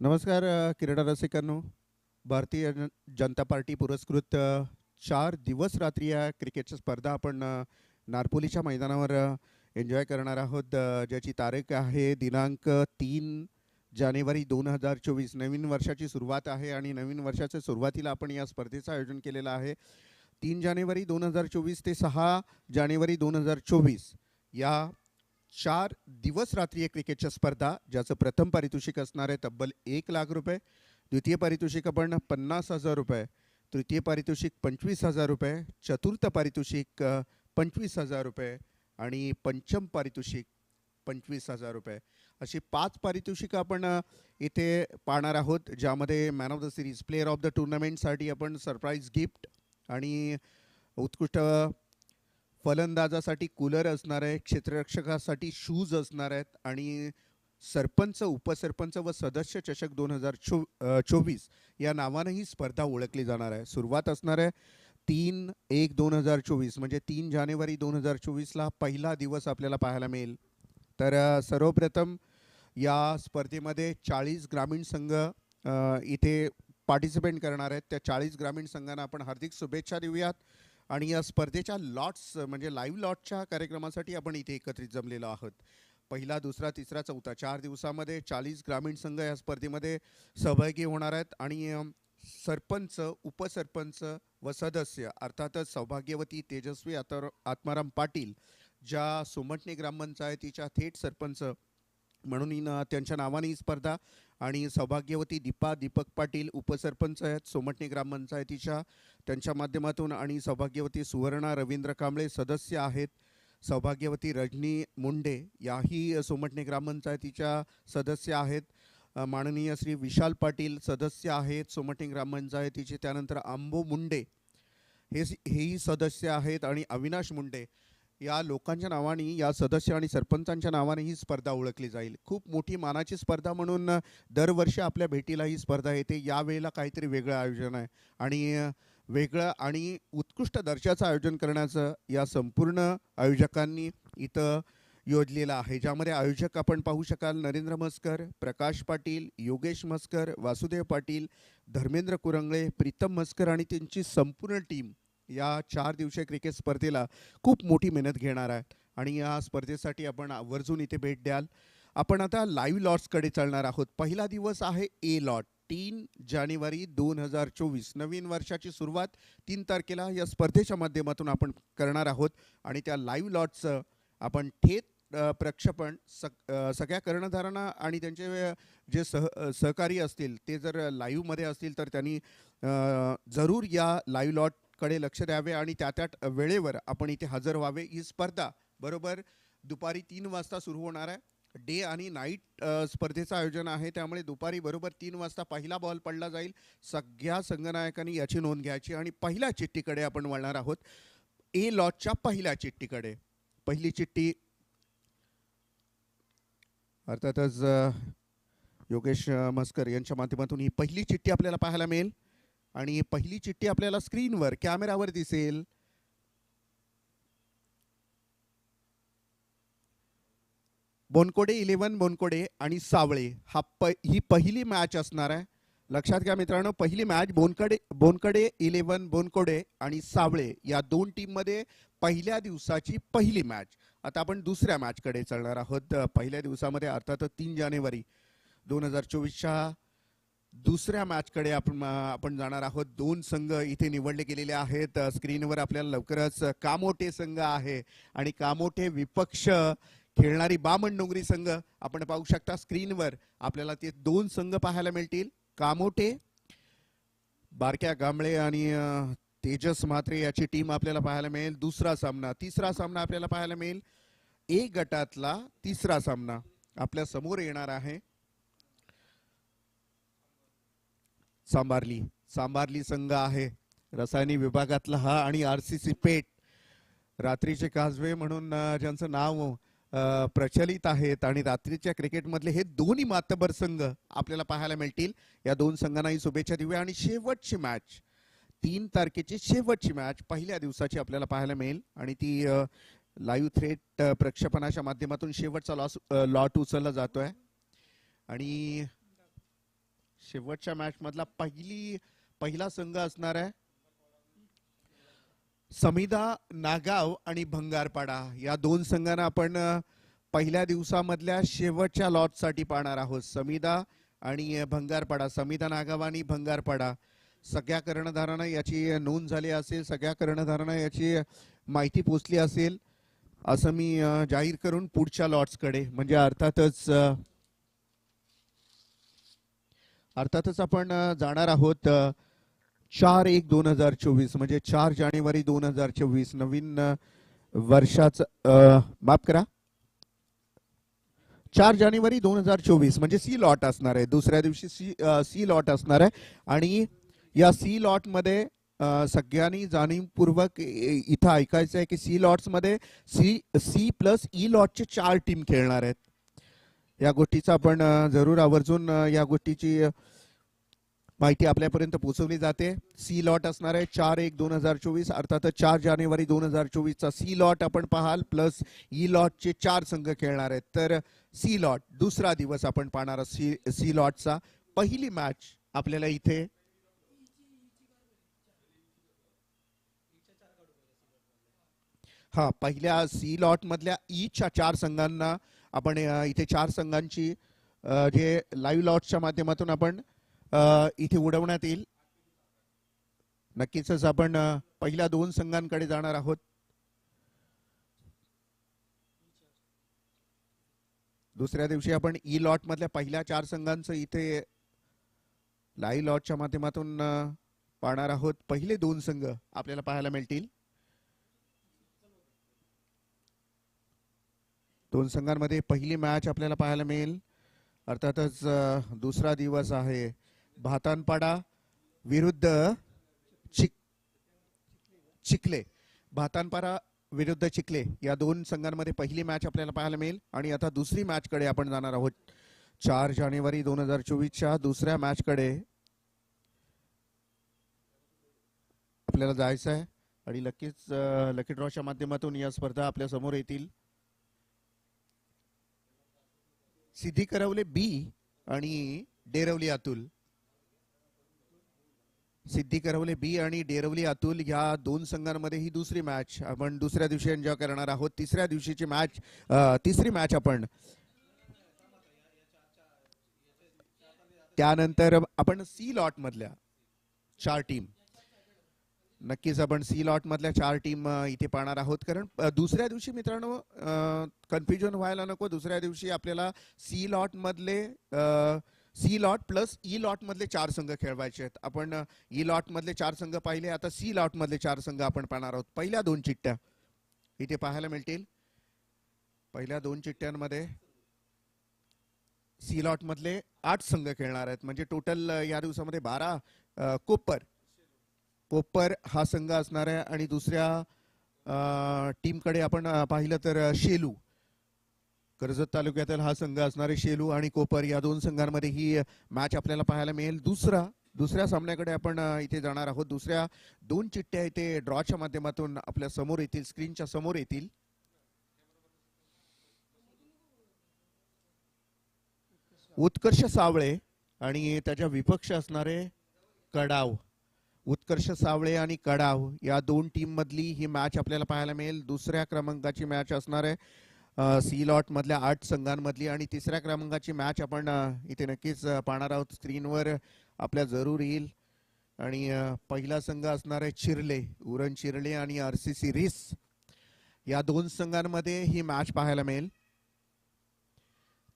नमस्कार क्रीडा रसिकांनो. भारतीय जन- जनता पार्टी पुरस्कृत चार दिवस रात्री या क्रिकेटच्या स्पर्धा आपण नारपोलीच्या मैदानावर एन्जॉय करणार आहोत. ज्याची तारीख आहे दिनांक तीन जानेवारी दोन हजार चोवीस. नवीन वर्षाची सुरुवात आहे आणि नवीन वर्षाच्या सुरुवातीला आपण या स्पर्धेचं आयोजन केलेलं आहे. तीन जानेवारी दोन हजार चोवीस ते सहा जानेवारी दोन हजार चोवीस या चार दिवस रात्रीय क्रिकेटच्या स्पर्धा ज्याचं प्रथम पारितोषिक असणार आहे तब्बल एक लाख रुपये. द्वितीय पारितोषिक आपण पन्नास हजार रुपये. तृतीय पारितोषिक पंचवीस हजार रुपये. चतुर्थ पारितोषिक पंचवीस हजार रुपये. आणि पंचम पारितोषिक पंचवीस हजार रुपये. अशी पाच पारितोषिकं आपण इथे पाहणार आहोत ज्यामध्ये man of the series player of the टुर्नामेंटसाठी आपण सरप्राईज गिफ्ट आणि उत्कृष्ट फलंदाजासाठी कूलर असणार आहे क्षेत्ररक्षकासाठी शूज असणार आहेत आणि सरपंच उपसरपंच व सदस्य चषक दोन हजार चो चोवीस या नावानं ही स्पर्धा ओळखली जाणार आहे. सुरुवात असणार आहे तीन एक दोन हजार चोवीस म्हणजे तीन जानेवारी दोन हजार चोवीसला पहिला दिवस आपल्याला पाहायला मिळेल. तर सर्वप्रथम या स्पर्धेमध्ये चाळीस ग्रामीण संघ इथे पार्टिसिपेट करणार आहेत. त्या चाळीस ग्रामीण संघांना आपण हार्दिक शुभेच्छा देऊयात. आणि या स्पर्धेच्या लॉट्स म्हणजे लाईव्ह लॉटच्या कार्यक्रमासाठी आपण इथे एकत्रित जमलेलो आहोत. पहिला दुसरा तिसरा चौथा चार दिवसामध्ये चाळीस ग्रामीण संघ या स्पर्धेमध्ये सहभागी होणार आहेत आणि सरपंच उपसरपंच व सदस्य अर्थातच सौभाग्यवती तेजस्वी आतर आत्माराम पाटील ज्या सोमटणे ग्रामपंचायतीच्या थेट सरपंच म्हणून त्यांच्या नावाने ही स्पर्धा आणि सौभाग्यवती दीपा दीपक पाटील उपसरपंच आहेत सोमटणे ग्रामपंचायतीच्या त्यांच्या माध्यमातून आणि सौभाग्यवती सुवर्णा रवींद्र कांबळे सदस्य आहेत. सौभाग्यवती रजनी मुंडे याही सोमटणे ग्रामपंचायतीच्या सदस्य आहेत. माननीय श्री विशाल पाटील सदस्य आहेत सोमटणे ग्रामपंचायतीचे त्यानंतर आंबो मुंडे हे हेही सदस्य आहेत आणि अविनाश मुंडे या लोकांच्या नावाने या सदस्य आणि सरपंचांच्या नावाने ही स्पर्धा ओळखली जाईल. खूप मोठी मानाची स्पर्धा म्हणून दरवर्षी आपल्या भेटीला ही स्पर्धा येते. यावेळेला काहीतरी वेगळं आयोजन आहे. आणि वेगळं आणि उत्कृष्ट दर्जाचं आयोजन करण्याचं या संपूर्ण आयोजकांनी इथं योजलेलं आहे. ज्यामध्ये आयोजक आपण पाहू शकाल नरेंद्र मस्कर प्रकाश पाटील योगेश मस्कर वासुदेव पाटील धर्मेंद्र कुरंगळे प्रीतम मस्कर आणि त्यांची संपूर्ण टीम या चार दिवसीय क्रिकेट स्पर्धेला खूप मोठी मेहनत घेणार आहे आणि या स्पर्धेसाठी आपण आवर्जून इथे भेट द्याल. आपण आता लाईव्ह लॉट्सकडे चालणार आहोत. पहिला दिवस आहे ए लॉट तीन जानेवारी दोन हजार चोवीस. नवीन वर्षाची सुरुवात तीन तारखेला या स्पर्धेच्या माध्यमातून आपण करणार आहोत. आणि त्या लाईव्ह लॉटचं आपण थेट प्रक्षेपण सग सगळ्या कर्णधारांना आणि त्यांचे जे सह सहकारी असतील ते जर लाईव्हमध्ये असतील तर त्यांनी जरूर या लाईव्ह कडे लक्ष द्यावे आणि त्या त्या वेळेवर आपण इथे हजर व्हावे. ही स्पर्धा बरोबर दुपारी तीन वाजता सुरू होणार आहे. डे आणि नाईट स्पर्धेचं आयोजन आहे. त्यामुळे दुपारी बरोबर तीन वाजता पहिला बॉल पडला जाईल. सगळ्या संगनायकांनी याची नोंद घ्यायची आणि पहिल्या चिठ्ठीकडे आपण वळणार आहोत. ए लॉटच्या पहिल्या चिठ्ठीकडे पहिली चिठ्ठी अर्थातच योगेश मस्कर यांच्या माध्यमातून ही पहिली चिठ्ठी आपल्याला पाहायला मिळेल. आणि पहिली चिठ्ठी आपल्याला स्क्रीनवर कॅमेरावर दिसेल. बोनकोडे इलेव्हन बोनकोडे आणि सावळे. हा प ही पहिली मॅच असणार आहे. लक्षात घ्या मित्रांनो पहिली मॅच बोनकडे बोनकडे इलेव्हन बोनकोडे आणि सावळे या दोन टीममध्ये पहिल्या दिवसाची पहिली मॅच. आता आपण दुसऱ्या मॅचकडे चालणार आहोत. पहिल्या दिवसामध्ये अर्थातच तीन जानेवारी दोन हजार चोवीसच्या दुसऱ्या मॅचकडे आपण आपण जाणार आहोत. दोन संघ इथे निवडले गेलेले आहेत. स्क्रीनवर आपल्याला लवकरच कामोठे संघ आहे आणि कामोठे विपक्ष खेळणारी बामण डोंगरी संघ आपण पाहू शकता स्क्रीनवर. आपल्याला ते दोन संघ पाहायला मिळतील. कामोठे बारक्या गांबळे आणि तेजस म्हात्रे याची टीम आपल्याला पाहायला मिळेल. दुसरा सामना तिसरा सामना आपल्याला पाहायला मिळेल. ए गटातला तिसरा सामना आपल्यासमोर येणार आहे. सांबारली. सांबारली संघ आहे. रसायनी विभागातला हा आणि आर सी सी पेठ. रात्रीचे काजवे म्हणून ज्यांचं नाव प्रचलित आहेत आणि रात्रीच्या क्रिकेटमधले हे दोन्ही मातबर संघ आपल्याला पाहायला मिळतील. या दोन संघांनाही शुभेच्छा देऊया आणि शेवटची मॅच तीन तारखेची शेवटची मॅच पहिल्या दिवसाची आपल्याला पाहायला मिळेल आणि ती लाईव्ह थ्रेट प्रक्षेपणाच्या माध्यमातून शेवटचा लॉस लॉट उचलला जातोय. आणि शेवटच्या मॅच मधला पहिली पहिला संघ असणार आहे. समिधा नागाव आणि भंगारपाडा या दोन संघांना आपण पहिल्या दिवसामधल्या शेवटच्या लॉटसाठी पाहणार आहोत. समिधा आणि भंगारपाडा. समिधा नागाव आणि भंगारपाडा. सगळ्या कर्णधारांना याची नोंद झाली असेल सगळ्या कर्णधारांना याची माहिती पोचली असेल असं मी जाहीर करून पुढच्या लॉट्सकडे म्हणजे अर्थातच अर्थातच आपण जाणार आहोत चार एक दोन हजार चोवीस म्हणजे चार जानेवारी दोन हजार चोवीस नवीन वर्षाचं माफ करा. चार जानेवारी दोन हजार चोवीस म्हणजे सी लॉट असणार आहे. दुसऱ्या दिवशी सी सी लॉट असणार आहे. आणि या सी लॉटमध्ये सगळ्यांनी जाणीवपूर्वक इथं ऐकायचं आहे की सी लॉट्समध्ये सी सी प्लस ई लॉटचे चार टीम खेळणार आहेत. या गोष्टीचा आपण जरूर आवर्जून या गोष्टीची माहिती आपल्यापर्यंत पोहोचवली जाते. सी लॉट असणार आहे चार एक दोन हजार चोवीस अर्थात चार जानेवारी दोन हजार चोवीसचा सी लॉट आपण पाहाल प्लस ई लॉटचे चार संघ खेळणार आहेत. तर सी लॉट दुसरा दिवस आपण पाहणार आहोत सी सी लॉटचा. पहिली मॅच आपल्याला इथे हा पहिल्या सी लॉट मधल्या ईच्या चार संघांना आपण इथे चार संघांची जे लाईव्ह लॉटच्या माध्यमातून आपण इथे उडवण्यात येईल. नक्कीच आपण पहिल्या दोन संघांकडे जाणार आहोत. दुसऱ्या दिवशी आपण e ई लॉट मधल्या पहिल्या चार संघांचं इथे लाईव्ह लॉटच्या माध्यमातून पाहणार आहोत. पहिले दोन संघ आपल्याला पाहायला मिळतील. दोन संघांमध्ये पहिली मॅच आपल्याला पाहायला मिळेल. अर्थातच दुसरा दिवस आहे. भातानपाडा विरुद्ध चिक चिखले. भातानपाडा विरुद्ध चिखले. या दोन संघांमध्ये पहिली मॅच आपल्याला पाहायला मिळेल. आणि आता दुसरी मॅचकडे आपण जाणार आहोत. चार जानेवारी दोन हजार चोवीसच्या दुसऱ्या मॅचकडे आपल्याला जायचं आहे आणि नक्कीच लकी ड्रॉच्या माध्यमातून या स्पर्धा आपल्यासमोर येतील. सिद्धी करवले बी आणि डेरवली अतुल. सिद्धी करवले बी आणि डेरवली अतुल या दोन संघांमध्ये ही दुसरी मॅच आपण दुसऱ्या दिवशी एन्जॉय करणार आहोत. तिसऱ्या दिवशीची मॅच तिसरी मॅच आपण. त्यानंतर आपण सी लॉट मधल्या चार टीम नक्कीच आपण सी लॉट मधल्या चार टीम इथे पाहणार आहोत. कारण दुसऱ्या दिवशी मित्रांनो कन्फ्युजन व्हायला नको. दुसऱ्या दिवशी आपल्याला सी लॉट मधले C lot plus E lot मधले चार संघ खेळवायचे आहेत. आपण ई लॉट मधले चार संघ पाहिले आता सी लॉट मधले चार संघ आपण पाहणार आहोत. पहिल्या दोन चिठ्ठ्या. इथे पाहायला मिळतील. पहिल्या दोन चिठ्ठ्यांमध्ये सी लॉट मधले आठ संघ खेळणार आहेत. म्हणजे टोटल या दिवसामध्ये बारा कोपर कोपर हा संघ असणार आहे आणि दुसऱ्या टीमकडे आपण पाहिलं तर शेलू. कर्जत तालुक्यातील हा संघ असणारे शेलू आणि कोपर या दोन संघांमध्ये ही मॅच आपल्याला पाहायला मिळेल. दुसरा दुसऱ्या सामन्याकडे आपण इथे जाणार आहोत. दुसऱ्या दोन चिठ्ठ्या इथे ड्रॉच्या माध्यमातून आपल्यासमोर येतील स्क्रीनच्या समोर येतील. उत्कर्ष सावळे आणि त्याच्या विपक्ष असणारे कडाव. उत्कर्ष सावळे आणि कडाव या दोन टीम मधली ही मॅच आपल्याला पाहायला मिळेल. दुसऱ्या क्रमांकाची मॅच असणार आहे सी लॉट मधल्या आठ संघांमधली आणि तिसऱ्या क्रमांकाची मॅच आपण इथे नक्कीच पाहणार आहोत. स्क्रीनवर आपल्या जरूर येईल. आणि पहिला संघ असणार आहे चिरले उरण चिरले आणि आर सी सी रिस. या दोन संघांमध्ये ही मॅच पाहायला मिळेल.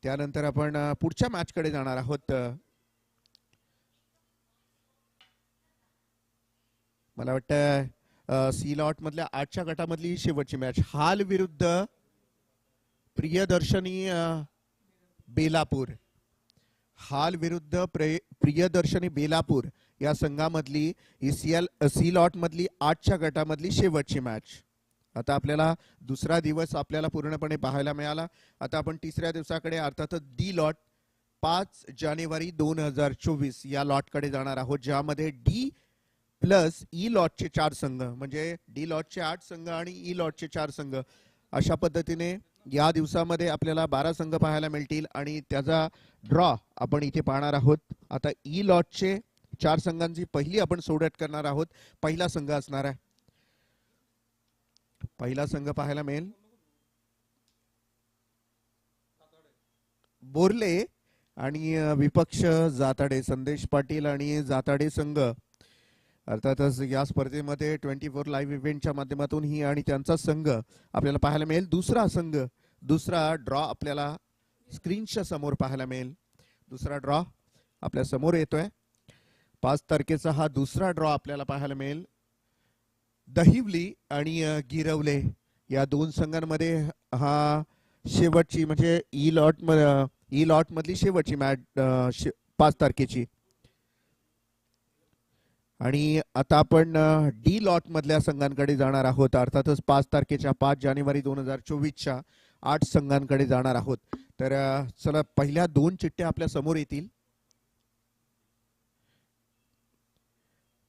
त्यानंतर आपण पुढच्या मॅच कडे जाणार आहोत. मला वाटतं सी लॉट मधल्या आठच्या गटामधली शेवटची मॅच हाल विरुद्ध प्रियदर्शनी बेलापूर. हाल विरुद्ध प्रे- प्रियदर्शनी बेलापूर या संघामधली ही सीएल सी लॉट मधली आठच्या गटामधली शेवटची मॅच आता आपल्याला दुसरा दिवस आपल्याला पूर्णपणे पाहायला मिळाला. आता आपण तिसऱ्या दिवसाकडे अर्थातच डी लॉट पाच जानेवारी दोन हजार चोवीस या लॉटकडे जाणार आहोत ज्यामध्ये डी प्लस ई लॉटचे चार संघ म्हणजे डी लॉटचे आठ संघ आणि ई लॉटचे चार संघ. अशा पद्धतीने या दिवसामध्ये आपल्याला बारा संघ पाहायला मिळतील आणि त्याचा ड्रॉ आपण इथे पाहणार आहोत. आता ई लॉटचे चार संघांची पहिली आपण सोडत करणार आहोत. पहिला संघ असणार आहे. पहिला संघ पाहायला मिळेल. बोरले आणि विपक्ष जाताडे संदेश पाटील आणि जाताडे संघ. अर्थातच या स्पर्धेमध्ये ट्वेंटी फोर लाईव्ह इव्हेंटच्या माध्यमातून ही आणि त्यांचा संघ आपल्याला पाहायला मिळेल. दुसरा संघ दुसरा ड्रॉ आपल्याला स्क्रीनच्या समोर पाहायला मिळेल. दुसरा ड्रॉ आपल्यासमोर येतोय. पाच तारखेचा हा दुसरा ड्रॉ आपल्याला पाहायला मिळेल. दहिवली आणि गिरवले या दोन संघांमध्ये हा शेवटची म्हणजे ई लॉट ई लॉटमधली शेवटची मॅच पाच तारखेची. आणि आता आपण डी लॉट मधल्या संघांकडे जाणार आहोत. अर्थातच पाच तारखेच्या पाच जानेवारी दोन हजार चोवीसच्या आठ संघांकडे जाणार आहोत. तर चला पहिल्या दोन चिठ्ठ्या आपल्यासमोर येतील.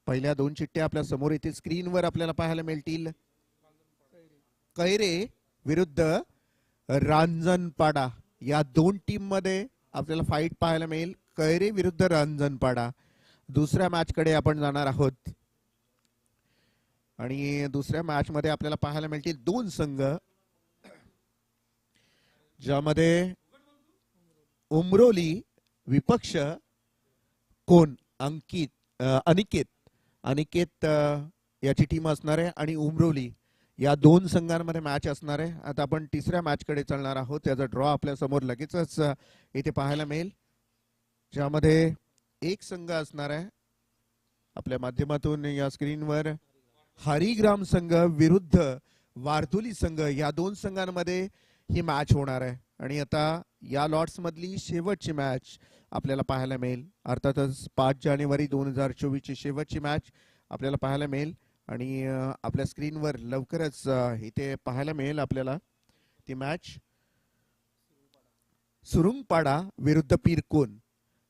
पहिल्या दोन चिठ्ठ्या आपल्यासमोर येतील. स्क्रीनवर आपल्याला पाहायला मिळतील. कैरे विरुद्ध रांजणपाडा. या दोन टीममध्ये आपल्याला फाईट पाहायला मिळेल. कैरे विरुद्ध रांजणपाडा. दुसऱ्या मॅचकडे आपण जाणार आहोत. आणि दुसऱ्या मॅच मध्ये आपल्याला पाहायला मिळतील दोन संघ ज्यामध्ये उमरोली विपक्ष कोण? अंकित अनिकेत. अनिकेत याची टीम असणार आहे आणि उमरोली या दोन संघांमध्ये मॅच असणार आहे. आता आपण तिसऱ्या मॅचकडे चालणार आहोत. त्याचा ड्रॉ आपल्यासमोर लगेचच इथे पाहायला मिळेल. ज्यामध्ये एक संघ असणार आहे. आपल्या माध्यमातून या स्क्रीनवर हरिग्राम संघ विरुद्ध वारतुली संघ या दोन संघांमध्ये ही मॅच होणार आहे. आणि आता या लॉट्स मधली शेवटची मॅच आपल्याला पाहायला मिळेल. अर्थातच पाच जानेवारी दोन हजार चोवीस ची शेवटची मॅच आपल्याला पाहायला मिळेल. आणि आपल्या स्क्रीनवर लवकरच इथे पाहायला मिळेल आपल्याला ती मॅच सुरुंगपाडा विरुद्ध पिरकोन.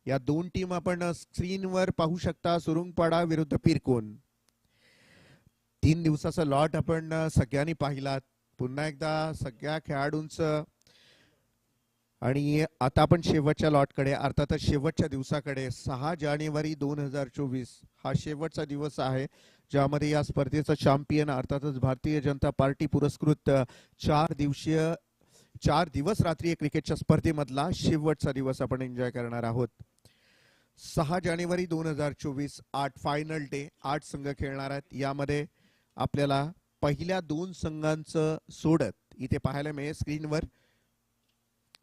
या दोन टीम आपण स्क्रीनवर पाहू शकता सुरुंगपाडा विरुद्ध पिरकोन तीन दिवसाचा लॉट आपण सगळ्यांनी पाहिलात पुन्हा एकदा सगळ्या खेळाडूंचं आणि आता आपण शेवटच्या लॉटकडे अर्थातच शेवटच्या दिवसाकडे सहा जानेवारी दोन हजार चोवीस. हा शेवटचा दिवस आहे ज्यामध्ये या स्पर्धेचा चॅम्पियन अर्थातच भारतीय जनता पार्टी पुरस्कृत चार दिवसीय चार दिवस रात्री क्रिकेटच्या स्पर्धेमधला शेवटचा दिवस आपण एन्जॉय करणार आहोत. सहा जानेवारी दोन हजार चोवीस आठ फायनल डे आठ संघ खेळणार आहेत. यामध्ये आपल्याला पहिल्या दोन संघांचं सोडत इथे पाहायला मिळेल स्क्रीनवर.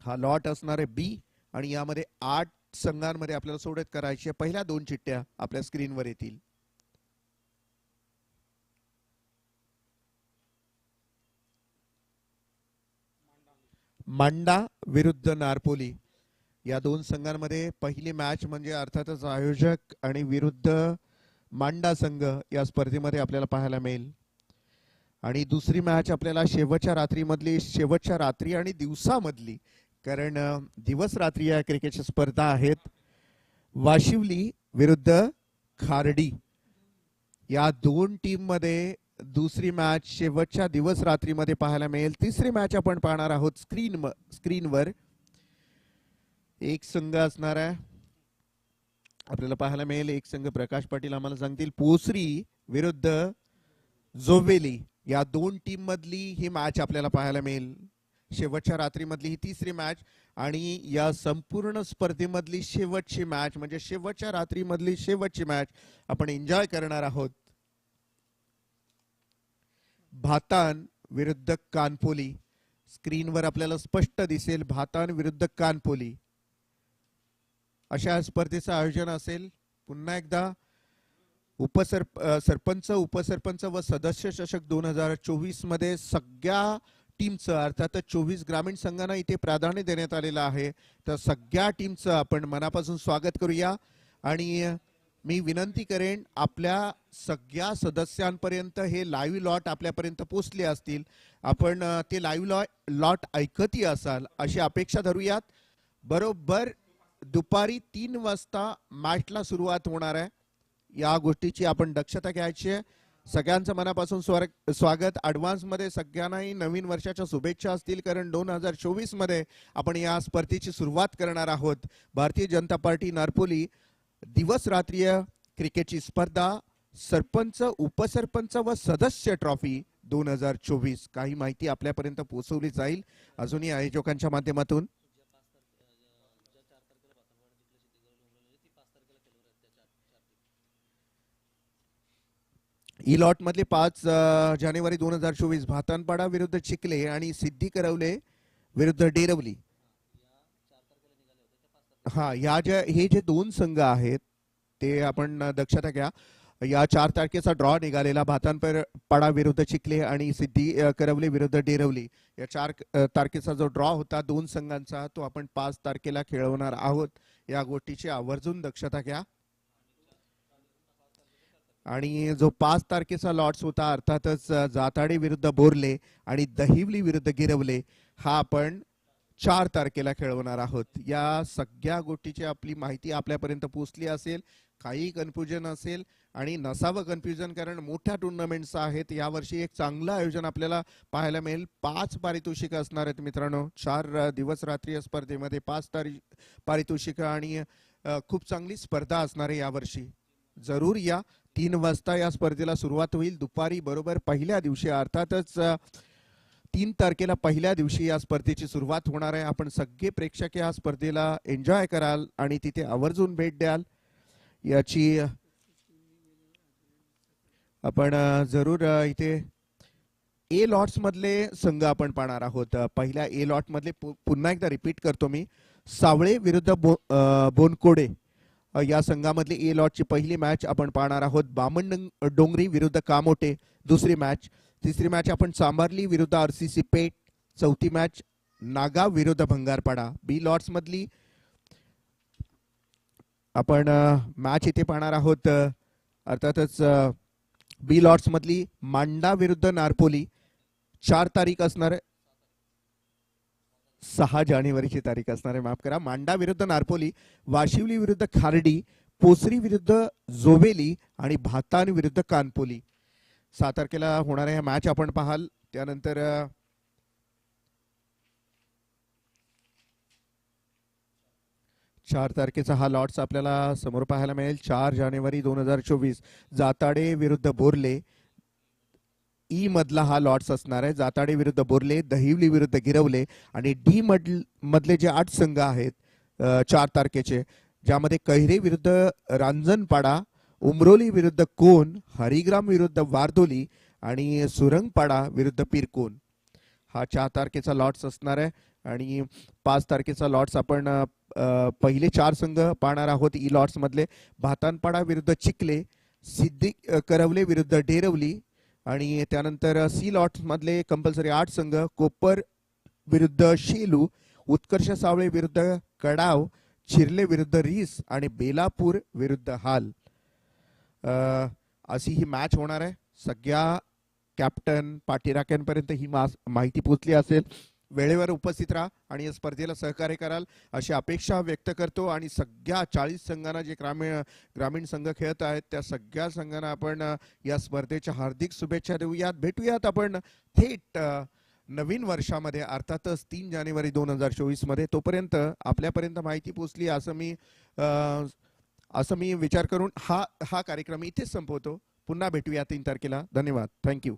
हा लॉट असणार आहे बी आणि यामध्ये आठ संघांमध्ये आपल्याला सोडत करायची आहे. पहिल्या दोन चिठ्ठ्या आपल्या स्क्रीनवर येतील. मांडा विरुद्ध नारपोली. या दोन संघांमध्ये पहिली मॅच म्हणजे अर्थातच आयोजक आणि विरुद्ध मांडा संघ या स्पर्धेमध्ये आपल्याला पाहायला मिळेल. आणि दुसरी मॅच आपल्याला शेवटच्या रात्रीमधली शेवटच्या रात्री आणि दिवसामधली कारण दिवस रात्री या क्रिकेटच्या स्पर्धा आहेत. वाशिवली विरुद्ध खारडी. या दोन टीममध्ये दुसरी मॅच शेवटच्या दिवस रात्रीमध्ये पाहायला मिळेल. तिसरी मॅच आपण पाहणार आहोत स्क्रीन स्क्रीनवर एक संघ असणार आहे. आपल्याला पाहायला मिळेल एक संघ प्रकाश पाटील आम्हाला सांगतील पोसरी विरुद्ध जोवेली. या दोन टीम मधली ही मॅच आपल्याला पाहायला मिळेल. शेवटच्या रात्रीमधली ही तिसरी मॅच आणि या संपूर्ण स्पर्धेमधली शेवटची मॅच म्हणजे शेवटच्या रात्रीमधली शेवटची मॅच आपण एन्जॉय करणार आहोत. भातान विरुद्ध कानपोली. स्क्रीनवर आपल्याला स्पष्ट दिसेल भातान विरुद्ध कानपोली. अशा स्पर्धेचं आयोजन असेल पुन्हा एकदा उपसरप सरपंच उपसरपंच व सदस्य चषक दोन हजार चोवीसमध्ये सगळ्या टीमचं अर्थातच चोवीस ग्रामीण संघांना इथे प्राधान्य देण्यात आलेलं आहे. तर सगळ्या टीमचं आपण मनापासून स्वागत करूया आणि मी विनंती करेन आपल्या सगळ्या सदस्यांपर्यंत हे लाईव्ह लॉट आपल्यापर्यंत पोचले असतील. आपण ते लाईव्ह लॉ लॉट ऐकतही असाल अशी अपेक्षा धरूयात. बरोबर दुपारी तीन वाजता मॅचला सुरुवात होणार आहे. या गोष्टीची आपण दक्षता घ्यायची आहे. सगळ्यांचं मनापासून स्वागत. ॲडव्हान्समध्ये सगळ्यांनाही नवीन वर्षाच्या शुभेच्छा असतील कारण दोन हजार चोवीसमध्ये आपण या स्पर्धेची सुरुवात करणार आहोत. भारतीय जनता पार्टी नारपोली दिवस रात्रीय क्रिकेटची स्पर्धा सरपंच उपसरपंच व सदस्य ट्रॉफी दोन हजार चोवीस. काही माहिती आपल्यापर्यंत पोहोचवली जाईल. अजूनही आयोजकांच्या माध्यमातून ई लॉट मधले पाच जानेवारी दोन हजार चोवीस भातानपाडा विरुद्ध चिखले आणि सिद्धी करवले विरुद्ध डेरवली. हा या ज्या हे जे दोन संघ आहेत ते आपण दक्षता घ्या. या चार तारखेचा ड्रॉ निघालेला भातानपर पाडा विरुद्ध चिखले आणि सिद्धी करवले विरुद्ध डेरवली. या चार तारखेचा जो ड्रॉ होता दोन संघांचा तो आपण पाच तारखेला खेळवणार आहोत. या गोष्टीची आवर्जून दक्षता घ्या. आणि जो पाच तारखेचा लॉट्स होता अर्थातच जाताडे विरुद्ध बोरले आणि दहिवली विरुद्ध गिरवले हा आपण चार तारखेला खेळवणार आहोत. या सगळ्या गोष्टीची आपली माहिती आपल्यापर्यंत पोहोचली असेल काही कन्फ्युजन असेल आणि नसावं कन्फ्युजन कारण मोठ्या टुर्नामेंट्स आहेत. यावर्षी एक चांगलं आयोजन आपल्याला पाहायला मिळेल. पाच पारितोषिक असणार आहेत मित्रांनो. चार दिवस रात्री स्पर्धेमध्ये पाच तारी पारितोषिकं आणि खूप चांगली स्पर्धा असणार आहे यावर्षी जरूर या. तीन वाजता या स्पर्धेला सुरुवात होईल. दुपारी बरोबर पहिल्या दिवशी अर्थातच तीन तारखेला पहिल्या दिवशी या स्पर्धेची सुरुवात होणार आहे. आपण सगळे प्रेक्षक या स्पर्धेला एन्जॉय कराल आणि तिथे आवर्जून भेट द्याल. याची आपण जरूर इथे ए लॉट्स मधले संघ आपण पाहणार आहोत. पहिल्या ए लॉट मधले पु- पुन्हा एकदा रिपीट करतो मी. सावळे विरुद्ध बो बोनकोडे. या संघामधली ए लॉटची पहिली मॅच आपण पाहणार आहोत. बामण डोंगरी विरुद्ध कामोटे दुसरी मॅच. तिसरी मॅच आपण सांबारली विरुद्ध आर सी सी पेठ. चौथी मॅच नागा विरुद्ध भंगारपाडा. बी लॉट्स मधली आपण मॅच इथे पाहणार आहोत. अर्थातच बी लॉट्स मधली मांडा विरुद्ध नारपोली. चार तारीख असणार सहा जानेवारीची तारीख असणार आहे. माफ करा. मांडा विरुद्ध नारपोली वाशिवली विरुद्ध खार्डी पोसरी विरुद्ध जोवेली आणि भातान विरुद्ध कानपोली. सात तारखेला होणाऱ्या ह्या मॅच आपण पाहाल. त्यानंतर चार तारखेचा हा लॉट्स आपल्याला समोर पाहायला मिळेल. चार जानेवारी दोन हजार चोवीस. जाताडे विरुद्ध बोरले. ई मधला हा लॉट्स असणार आहे. जाताडे विरुद्ध बोरले दहिवली विरुद्ध गिरवले आणि डी मधल मधले जे आठ संघ आहेत चार तारखेचे ज्यामध्ये कैरे विरुद्ध रांजणपाडा उमरोली विरुद्ध कोण हरिग्राम विरुद्ध वारदोली आणि सुरंगपाडा विरुद्ध पिरकोन. हा चार तारखेचा लॉट्स असणार आहे आणि पाच तारखेचा लॉट्स आपण पहिले चार संघ पाहणार आहोत e ई लॉट्समधले भातानपाडा विरुद्ध चिखले सिद्धी करवले विरुद्ध डेरवली आणि त्यानंतर सी लॉट्स मधले कंपल्सरी आठ संघ कोपर विरुद्ध शेलू उत्कर्ष सावळे विरुद्ध कडाव चिरले विरुद्ध रीस आणि बेलापूर विरुद्ध हाल. अशी ही मॅच होणार आहे. सगळ्या कॅप्टन पाठीराक्यांपर्यंत ही मास माहिती पोचली असेल. वेळेवर उपस्थित राहा आणि या स्पर्धेला सहकार्य कराल अशी अपेक्षा व्यक्त करतो. आणि सगळ्या चाळीस संघांना जे ग्रामीण ग्रामीण संघ खेळत आहेत त्या सगळ्या संघांना आपण या स्पर्धेच्या हार्दिक शुभेच्छा देऊयात. भेटूयात आपण थेट नवीन वर्षामध्ये अर्थातच तीन जानेवारी दोन हजार चोवीसमध्ये. तोपर्यंत आपल्यापर्यंत माहिती पोचली असं मी असं मी विचार करून हा हा कार्यक्रम इथेच संपवतो. पुन्हा भेटूया तीन तारखेला. धन्यवाद. थँक्यू.